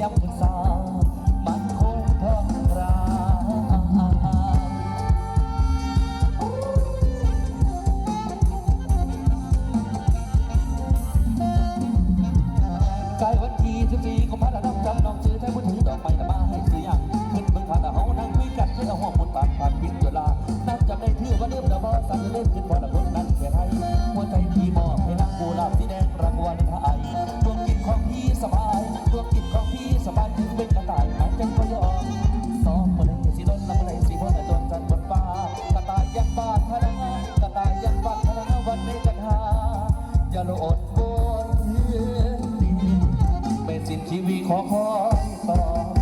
ยามคุณสาวมันคงทองครากายวันที่สิบสี่กุมภาพันธ์จำน้องชื่อแท้พูดถึงดอกไม้ละมาให้ซื้อยังขึ้นเมืองผ่านเฮานั่งคุยกันเพื่อห้องมุนปากผ่านวิ่งจุฬานับจำได้ถือว่าเริ่มแล้วบ่สั่งเล่นขึ้นพอละคน โลดบนไม่สิ้นชีวิตขอคอยต่อ